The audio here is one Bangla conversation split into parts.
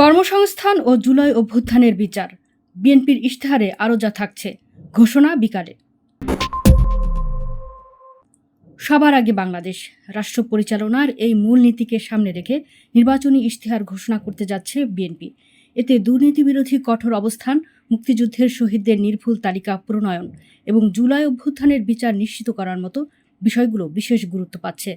কর্মসংস্থান ও জুলাই অভ্যুত্থানের বিচার। বিএনপির ইশতেহারে আরও যা থাকছে, ঘোষণা বিকালে। সবার আগে বাংলাদেশ। রাষ্ট্র পরিচালনার এই মূল নীতিকে সামনে রেখে নির্বাচনী ইশতেহার ঘোষণা করতে যাচ্ছে বিএনপি। এতে দুর্নীতি বিরোধী কঠোর অবস্থান, মুক্তিযুদ্ধের শহীদদের নির্ভুল তালিকা প্রণয়ন এবং জুলাই অভ্যুত্থানের বিচার নিশ্চিত করার মতো বিষয়গুলো বিশেষ গুরুত্ব পাচ্ছে।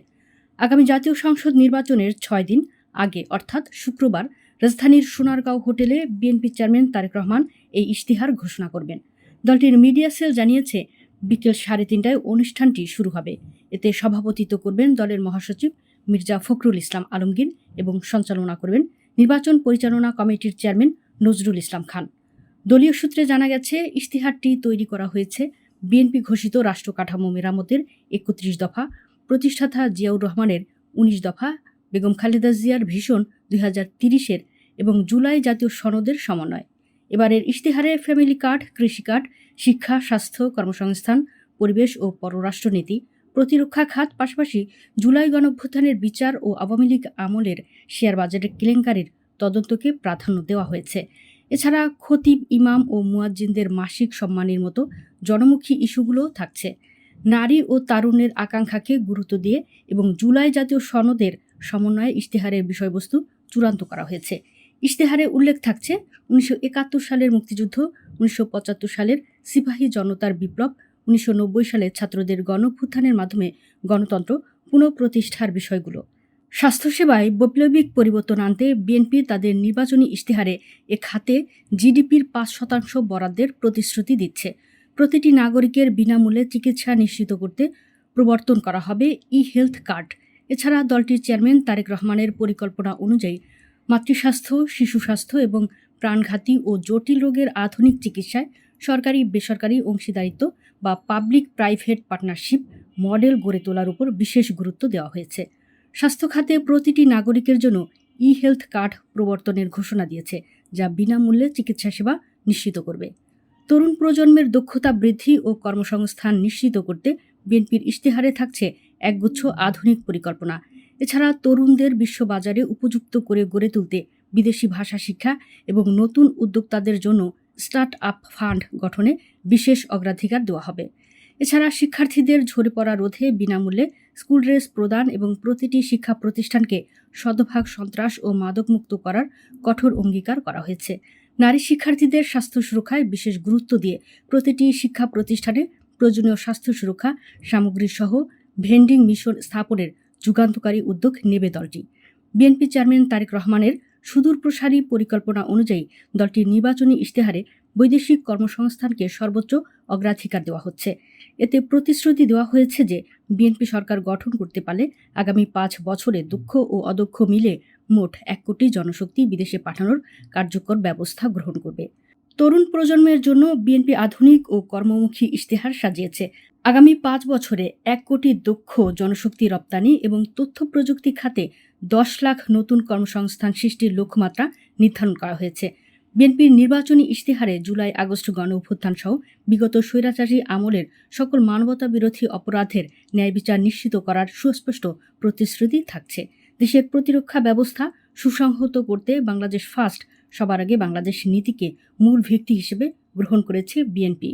আগামী জাতীয় সংসদ নির্বাচনের ছয় দিন আগে, অর্থাৎ শুক্রবার রাজধানীর সোনারগাঁও হোটেলে বিএনপি চেয়ারম্যান তারেক রহমান এই ইশতেহার ঘোষণা করবেন। দলটির মিডিয়া সেল জানিয়েছে, বিকেল সাড়ে তিনটায় অনুষ্ঠানটি শুরু হবে। এতে সভাপতিত্ব করবেন দলের মহাসচিব মির্জা ফখরুল ইসলাম আলমগীর এবং সঞ্চালনা করবেন নির্বাচন পরিচালনা কমিটির চেয়ারম্যান নজরুল ইসলাম খান। দলীয় সূত্রে জানা গেছে, ইশতেহারটি তৈরি করা হয়েছে বিএনপি ঘোষিত রাষ্ট্র কাঠামো মেরামতের একত্রিশ দফা, প্রতিষ্ঠাতা জিয়াউর রহমানের উনিশ দফা, বেগম খালেদা জিয়ার ভীষণ দুই হাজার তিরিশের এবং জুলাই জাতীয় সনদের সমন্বয়। এবারের ইশতেহারে ফ্যামিলি কার্ড, কৃষি কার্ড, শিক্ষা, স্বাস্থ্য, কর্মসংস্থান, পরিবেশ ও পররাষ্ট্রনীতি, প্রতিরক্ষা খাত, পাশাপাশি জুলাই গণঅভ্যুত্থানের বিচার ও আওয়ামী লীগ আমলের শেয়ার বাজারের কেলেঙ্কারির তদন্তকে প্রাধান্য দেওয়া হয়েছে। এছাড়া খতিব ইমাম ও মুয়াজ্জিনদের মাসিক সম্মানের মতো জনমুখী ইস্যুগুলোও থাকছে। নারী ও তারুণ্যের আকাঙ্ক্ষাকে গুরুত্ব দিয়ে এবং জুলাই জাতীয় সনদের সমন্বয়ে ইশতেহারের বিষয়বস্তু চূড়ান্ত করা হয়েছে। ইশতেহারে উল্লেখ থাকছে, উনিশশো একাত্তর সালের মুক্তিযুদ্ধ, উনিশশো পঁচাত্তর সালের সিপাহী জনতার বিপ্লব, উনিশশো নব্বই সালে ছাত্রদের গণভ্যুত্থানের মাধ্যমে গণতন্ত্র পুনঃপ্রতিষ্ঠার বিষয়গুলো। স্বাস্থ্যসেবায় বৈপ্লবিক পরিবর্তন আনতে বিএনপি তাদের নির্বাচনী ইশতেহারে এ খাতে জিডিপির পাঁচ শতাংশ বরাদ্দের প্রতিশ্রুতি দিচ্ছে। প্রতিটি নাগরিকের বিনামূল্যে চিকিৎসা নিশ্চিত করতে প্রবর্তন করা হবে ই হেলথ কার্ড। এছাড়া দলটির চেয়ারম্যান তারেক রহমানের পরিকল্পনা অনুযায়ী মাতৃস্বাস্থ্য শিশু স্বাস্থ্য এবং প্রাণঘাতী ও জটিল রোগের আধুনিক চিকিৎসায় সরকারি, বেসরকারি অংশীদারিত্ব বা পাবলিক প্রাইভেট পার্টনারশিপ মডেল গড়ে তোলার উপর বিশেষ গুরুত্ব দেওয়া হয়েছে। স্বাস্থ্য খাতে প্রতিটি নাগরিকের জন্য ই হেলথ কার্ড প্রবর্তনের ঘোষণা দিয়েছে, যা বিনামূল্যে চিকিৎসা সেবা নিশ্চিত করবে। তরুণ প্রজন্মের দক্ষতা বৃদ্ধি ও কর্মসংস্থান নিশ্চিত করতে বিএনপির ইশতেহারে থাকছে একগুচ্ছ আধুনিক পরিকল্পনা। এছাড়া তরুণদের বিশ্ববাজারে উপযুক্ত করে গড়ে তুলতে বিদেশি ভাষা শিক্ষা এবং নতুন উদ্যোক্তাদের জন্য স্টার্ট আপ ফান্ড গঠনে বিশেষ অগ্রাধিকার দেওয়া হবে। এছাড়া শিক্ষার্থীদের ঝরে পড়া রোধে বিনামূল্যে স্কুল ড্রেস প্রদান এবং প্রতিটি শিক্ষা প্রতিষ্ঠানকে শতভাগ সন্ত্রাস ও মাদকমুক্ত করার কঠোর অঙ্গীকার করা হয়েছে। নারী শিক্ষার্থীদের স্বাস্থ্য সুরক্ষায় বিশেষ গুরুত্ব দিয়ে প্রতিটি শিক্ষা প্রতিষ্ঠানে প্রয়োজনীয় স্বাস্থ্য সুরক্ষা সামগ্রী সহ ভেন্ডিং মিশন স্থাপনের যুগান্তকারী উদ্যোগ নেবে দলটি। বিএনপি চেয়ারম্যান তারেক রহমানের সুদূরপ্রসারী পরিকল্পনা অনুযায়ী দলটির নির্বাচনী ইশতেহারে বৈদেশিক কর্মসংস্থানকে সর্বোচ্চ অগ্রাধিকার দেওয়া হচ্ছে। এতে প্রতিশ্রুতি দেওয়া হয়েছে যে বিএনপি সরকার গঠন করতে পারলে আগামী পাঁচ বছরে দক্ষ ও অদক্ষ মিলে মোট এক কোটি জনশক্তি বিদেশে পাঠানোর কার্যকর ব্যবস্থা গ্রহণ করবে। তরুণ প্রজন্মের জন্য বিএনপি আধুনিক ও কর্মমুখী ইশতেহার সাজিয়েছে। আগামী পাঁচ বছরে এক কোটি দক্ষ জনশক্তি রপ্তানি এবং তথ্য প্রযুক্তি খাতে দশ লাখ নতুন কর্মসংস্থান সৃষ্টির লক্ষ্যমাত্রা নির্ধারণ করা হয়েছে। বিএনপির নির্বাচনী ইশতেহারে জুলাই আগস্ট গণ অভ্যুত্থান সহ বিগত স্বৈরাচারী আমলের সকল মানবতা বিরোধী অপরাধের ন্যায় বিচার নিশ্চিত করার সুস্পষ্ট প্রতিশ্রুতি থাকছে। দেশের প্রতিরক্ষা ব্যবস্থা সুসংহত করতে বাংলাদেশ ফার্স্ট সবার আগে বাংলাদেশ নীতিকে মূল ভিত্তি হিসেবে গ্রহণ করেছে বিএনপি।